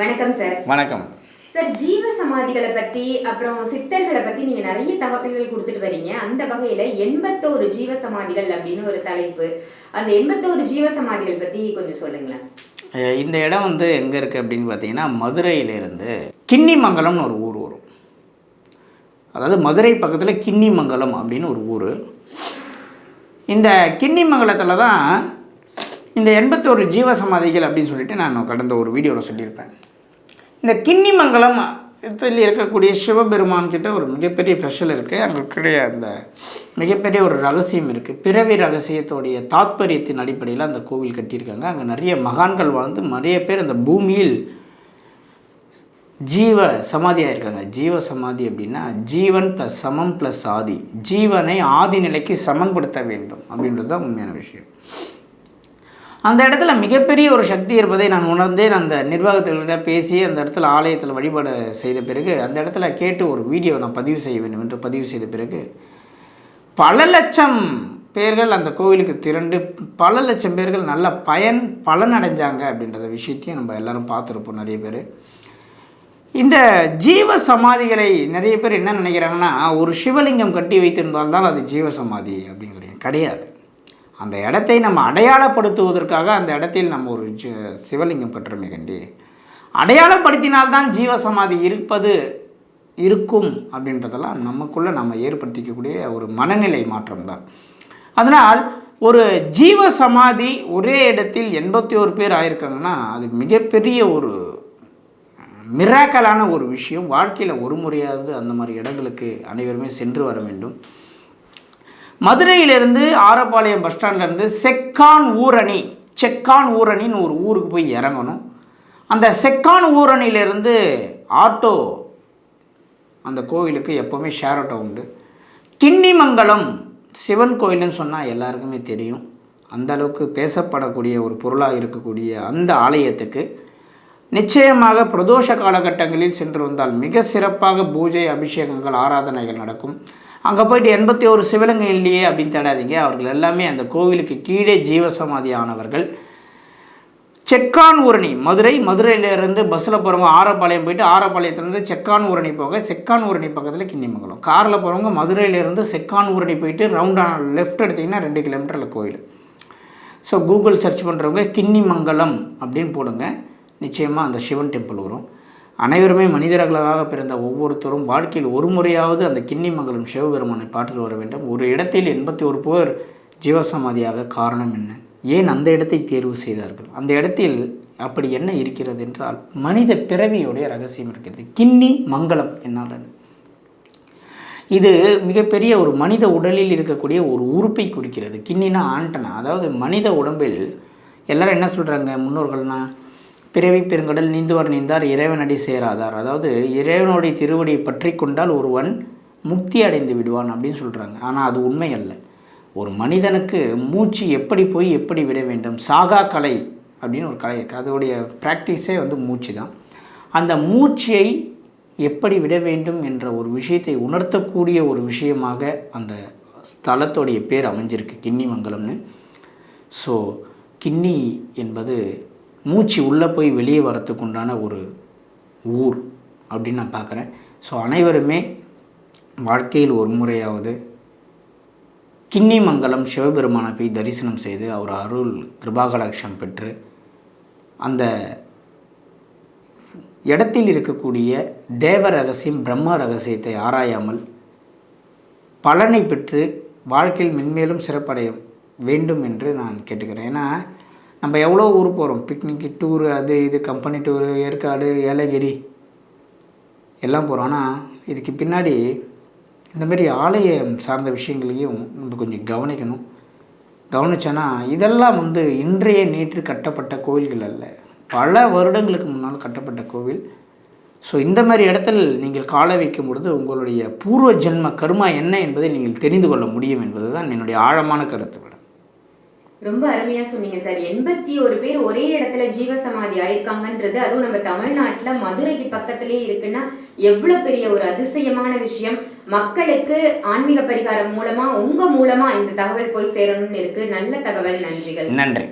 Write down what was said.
வணக்கம் சார் வணக்கம். சார் ஜீவ சமாதிகளை பத்தி அப்புறம் சித்தர்களை பத்தி நீங்க நிறைய தகவல்கள் கொடுத்துட்டு வரீங்க. அந்த வகையில எண்பத்தோரு ஜீவ சமாதிகள் அப்படின்னு ஒரு தலைப்பு. அந்த எண்பத்தோரு ஜீவ சமாதிகள் பத்தி கொஞ்சம் சொல்லுங்களேன். இந்த இடம் வந்து எங்கே இருக்குது அப்படின்னு பார்த்தீங்கன்னா மதுரையிலேருந்து கிண்ணிமங்கலம்னு ஒரு ஊர் வரும். அதாவது மதுரை பக்கத்தில் கிண்ணிமங்கலம் அப்படின்னு ஒரு ஊர். இந்த கிண்ணிமங்கலத்தில் தான் இந்த எண்பத்தோரு ஜீவ சமாதிகள் அப்படின்னு சொல்லிட்டு நான் கடந்த ஒரு வீடியோவில் சொல்லியிருப்பேன். இந்த கிண்ணிமங்கலம் இதில் இருக்கக்கூடிய சிவபெருமான் கிட்ட ஒரு மிகப்பெரிய ஸ்பெஷல் இருக்குது அங்கே இருக்கிற அந்த மிகப்பெரிய ஒரு ரகசியம் இருக்குது பிறவி ரகசியத்தோடைய தாத்பரியத்தின் அடிப்படையில் அந்த கோவில் கட்டியிருக்காங்க. அங்கே நிறைய மகான்கள் வாழ்ந்து நிறைய பேர் அந்த பூமியில் ஜீவ சமாதியாக இருக்காங்க ஜீவ சமாதி அப்படின்னா ஜீவன் ப்ளஸ் சமம் ப்ளஸ் ஆதி. ஜீவனை ஆதி நிலைக்கு சமன்படுத்த வேண்டும் அப்படின்றது தான் உண்மையான விஷயம். அந்த இடத்துல மிகப்பெரிய ஒரு சக்தி இருப்பதை நான் உணர்ந்தேன். அந்த நிர்வாகத்திட்ட பேசி அந்த இடத்துல ஆலயத்தில் வழிபாடு செய்த பிறகு அந்த இடத்துல கேட்டு ஒரு வீடியோ நான் பதிவு செய்ய வேண்டும் என்று பதிவு செய்த பிறகு பல லட்சம் பேர்கள் அந்த கோவிலுக்கு திரண்டு பல லட்சம் பேர்கள் நல்ல பயன் பலன் அடைஞ்சாங்க அப்படின்றத விஷயத்தையும் நம்ம எல்லோரும் பார்த்துருப்போம் நிறைய பேர். இந்த ஜீவ சமாதிகளை நிறைய பேர் என்ன நினைக்கிறாங்கன்னா ஒரு சிவலிங்கம் கட்டி வைத்திருந்தால் தான் அது ஜீவ சமாதி அப்படிங்கிறது கிடையாது. அந்த இடத்தை நம்ம அடையாளப்படுத்துவதற்காக அந்த இடத்தில் நம்ம ஒரு ஜி சிவலிங்கம் கட்டுறோமே கண்டி. அடையாளப்படுத்தினால்தான் ஜீவ சமாதி இருப்பது இருக்கும் அப்படின்றதெல்லாம் நமக்குள்ளே நம்ம ஏற்படுத்திக்கக்கூடிய ஒரு மனநிலை மாற்றம் தான் அதனால் ஒரு ஜீவ சமாதி ஒரே இடத்தில் எண்பத்தி ஒரு பேர் ஆயிருக்காங்கன்னா அது மிகப்பெரிய ஒரு மிராக்கலான ஒரு விஷயம். வாழ்க்கையில் ஒரு முறையாவது அந்த மாதிரி இடங்களுக்கு அனைவருமே சென்று வர வேண்டும். மதுரையிலேருந்து ஆரப்பாளையம் பஸ் ஸ்டாண்ட்லேருந்து செக்கான் ஊரணி செக்கான் ஊரணின்னு ஒரு ஊருக்கு போய் இறங்கணும். அந்த செக்கான் ஊரணியிலேருந்து ஆட்டோ அந்த கோவிலுக்கு எப்போவுமே ஷேர் ஆட்டோ உண்டு. கிண்ணிமங்கலம் சிவன் கோயில்னு சொன்னால் எல்லாருக்குமே தெரியும். அந்த அளவுக்கு பேசப்படக்கூடிய ஒரு பொருளாக இருக்கக்கூடிய அந்த ஆலயத்துக்கு. நிச்சயமாக பிரதோஷ காலகட்டங்களில் சென்று வந்தால் மிக சிறப்பாக பூஜை அபிஷேகங்கள் ஆராதனைகள் நடக்கும். அங்கே போயிட்டு எண்பத்தி ஒரு சிவலிங்கம் இல்லையே அப்படின்னு தேடாதீங்க. அவர்கள் எல்லாமே அந்த கோவிலுக்கு கீழே ஜீவசமாதியானவர்கள் செக்கான் ஊரணி மதுரை மதுரையிலேருந்து பஸ்ஸில் போகிறவங்க ஆரப்பாளையம் போயிட்டு ஆரப்பாளையத்துலேருந்து செக்கான் ஊரணி போக செக்கான் ஊரணி பக்கத்தில் கிண்ணிமங்கலம். காரில் போகிறவங்க மதுரையிலேருந்து செக்கான் ஊரணி போயிட்டு ரவுண்டான லெஃப்ட் எடுத்திங்கன்னா ரெண்டு கிலோமீட்டரில் கோயில். ஸோ கூகுள் சர்ச் பண்ணுறவங்க கிண்ணிமங்கலம் அப்படின்னு போடுங்க. நிச்சயமாக அந்த சிவன் டெம்பிள் வரும். அனைவருமே மனிதர்களாக பிறந்த ஒவ்வொருத்தரும் வாழ்க்கையில் ஒரு முறையாவது அந்த கிண்ணிமங்கலம் சிவபெருமானை பாற்றில் வர வேண்டும். ஒரு இடத்தில் எண்பத்தி ஒரு பேர் ஜீவசமாதியாக காரணம் என்ன? ஏன் அந்த இடத்தை தேர்வு செய்தார்கள்? அந்த இடத்தில் அப்படி என்ன இருக்கிறது என்றால் மனித பிறவியுடைய ரகசியம் இருக்கிறது. கிண்ணி மங்கலம் என்னால் இது மிகப்பெரிய ஒரு மனித உடலில் இருக்கக்கூடிய ஒரு உறுப்பை குறிக்கிறது. கிண்ணினா ஆண்டனா. அதாவது மனித உடம்பில் எல்லாரும் என்ன சொல்கிறாங்க முன்னோர்கள்னா பிறவி பெருங்கடல் நீந்துவர் நீந்தார் இறைவனடி சேராதார். அதாவது இறைவனுடைய திருவடியை பற்றி கொண்டால் ஒருவன் முக்தி அடைந்து விடுவான் அப்படின்னு சொல்கிறாங்க ஆனால் அது உண்மை அல்ல. ஒரு மனிதனுக்கு மூச்சு எப்படி போய் எப்படி விட வேண்டும்? சாகா கலை அப்படின்னு ஒரு கலை இருக்குது அதோடைய ப்ராக்டிஸே வந்து மூச்சு தான். அந்த மூச்சை எப்படி விட வேண்டும் என்ற ஒரு விஷயத்தை உணர்த்தக்கூடிய ஒரு விஷயமாக அந்த ஸ்தலத்தோடைய பேர் அமைஞ்சிருக்கு. கிண்ணிமங்கலம்னு. ஸோ கிண்ணி என்பது மூச்சு உள்ளே போய் வெளியே வரத்துக்கு உண்டான ஒரு ஊர் அப்படின்னு நான் பார்க்குறேன். ஸோ அனைவருமே வாழ்க்கையில் ஒரு முறையாவது கிண்ணிமங்கலம் சிவபெருமானை போய் தரிசனம் செய்து அவர் அருள் கிருபாகடாட்சம் பெற்று அந்த இடத்தில் இருக்கக்கூடிய தேவ ரகசியம் பிரம்ம ரகசியத்தை ஆராயாமல் பலனை பெற்று வாழ்க்கையில் மென்மேலும் சிறப்படைய வேண்டும் என்று நான் கேட்டுக்கிறேன். ஏன்னா நம்ம எவ்வளோ ஊர் போகிறோம் பிக்னிக்கு டூரு அது இது கம்பெனி டூரு ஏற்காடு ஏலகிரி எல்லாம் போகிறோம் ஆனால் இதுக்கு பின்னாடி இந்தமாரி ஆலயம் சார்ந்த விஷயங்களையும் நம்ம கொஞ்சம் கவனிக்கணும். கவனிச்சோன்னா இதெல்லாம் வந்து இன்றைய நேற்று கட்டப்பட்ட கோவில்கள் அல்ல. பல வருடங்களுக்கு முன்னால் கட்டப்பட்ட கோவில். ஸோ இந்த மாதிரி இடத்தில் நீங்கள் கால வைக்கும் பொழுது உங்களுடைய பூர்வ ஜென்ம கர்மா என்ன என்பதை நீங்கள் தெரிந்து கொள்ள முடியும் என்பது தான் என்னுடைய ஆழமான கருத்து. ரொம்ப அருமையா சொன்னீங்க சார். எண்பத்தி ஒரு பேர் ஒரே இடத்துல ஜீவ சமாதி ஆயிருக்காங்கன்றது அதுவும் நம்ம தமிழ்நாட்டுல மதுரைக்கு பக்கத்திலே இருக்குன்னா எவ்வளவு பெரிய ஒரு அதிசயமான விஷயம். மக்களுக்கு ஆன்மீக பரிகாரம் மூலமா உங்க மூலமா இந்த தகவல் போய் சேரணும்னு இருக்கு. நல்ல தகவல் நன்றிகள். நன்றி.